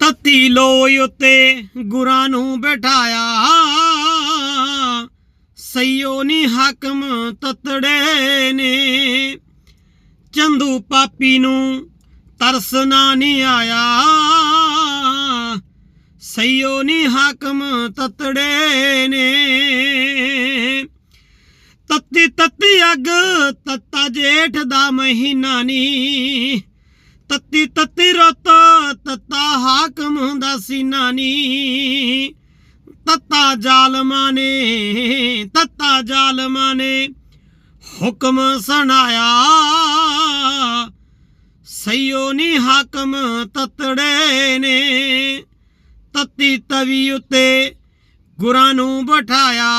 ਤਤੀ ਲੋਈ ਉੱਤੇ ਗੁਰਾਂ ਨੂੰ ਬਿਠਾਇਆ। ਸਈਓ ਨੀ ਹਾਕਮ ਤਤੜੇ ਨੇ। ਚੰਦੂ ਪਾਪੀ ਨੂੰ ਤਰਸ ਨਾ ਨਹੀਂ ਆਇਆ। ਸਈਓ ਨੀ ਹਾਕਮ ਤਤੜੇ ਨੇ। ਤੱਤੀ ਤੱਤੀ ਅੱਗ, ਤੱਤਾ ਜੇਠ ਦਾ ਮਹੀਨਾ ਨੀ। ਤੱਤੀ ਤੱਤੀ ਰੁੱਤ ਤੱਤਾ ਹਾਕਮ ਤੱਤਾ ਜ਼ਾਲਮਾਂ ਨੇ, ਤੱਤਾ ਜ਼ਾਲਮਾਂ ਨੇ ਹੁਕਮ ਸੁਣਾਇਆ। ਸਈਓ ਨੀ ਹਾਕਮ ਤਤੜੇ ਨੇ, ਤੱਤੀ ਤਵੀ ਉੱਤੇ ਗੁਰਾਂ ਨੂੰ ਬਿਠਾਇਆ।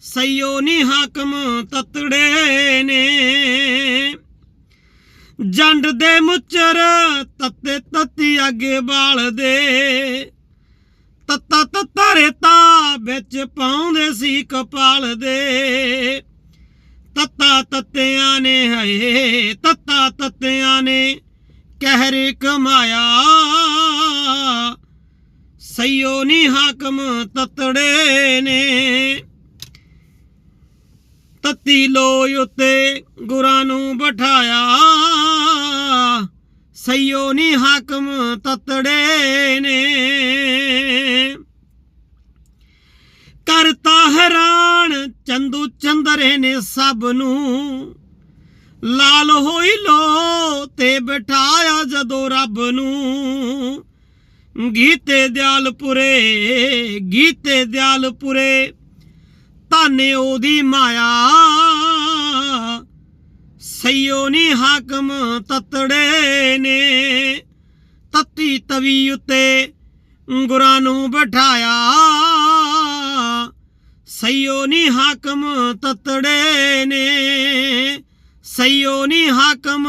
ਸਈਓ ਨੀ ਹਾਕਮ ਤਤੜੇ ਨੇ ਜੰਡ ਦੇ ਮੁੱਚਰ, ਤੱਤੇ ਤੱਤੀ ਅੱਗੇ ਬਾਲਦੇ। ਤੱਤਾ ਤੱਤਾ ਰੇਤਾ ਵਿੱਚ ਪਾਉਂਦੇ ਸੀ ਕਪਾਲ ਦੇ। ਤੱਤਾ ਤੱਤਿਆਂ ਨੇ ਹਏ, ਤੱਤਾ ਤੱਤਿਆਂ ਨੇ ਕਹਿਰ ਕਮਾਇਆ। ਸਈਓ ਨੀ ਹਾਕਮ ਤਤੜੇ ਨੇ। ਤੱਤੀ ਲੋਈ ਉੱਤੇ ਗੁਰਾਂ ਨੂੰ ਬਿਠਾਇਆ। ਸਈਓ ਨੀ ਹਾਕਮ ਤਤੜੇ ਨੇ। ਕਰਤਾ ਹੈਰਾਨ, ਚੰਦੂ ਚੰਦਰੇ ਨੇ ਸਭ ਨੂੰ ਲਾਲ ਹੋਈ ਲੋ ਤੇ ਬਿਠਾਇਆ ਜਦੋਂ ਰੱਬ ਨੂੰ ਗੀਤੇ ਦਿਆਲਪੁਰੇ ਗੀਤੇ ਦਿਆਲਪੁਰੇ ਤਾਨੇ ਉਹਦੀ ਮਾਇਆ ਸਈਓ ਨੀ ਹਾਕਮ ਤਤੜੇ ਨੇ। ਤੱਤੀ ਤਵੀ ਉੱਤੇ ਗੁਰਾਂ ਨੂੰ ਬਿਠਾਇਆ। ਸਈਓ ਨੀ ਹਾਕਮ ਤਤੜੇ ਨੇ। ਸਈਓ ਨੀ ਹਾਕਮ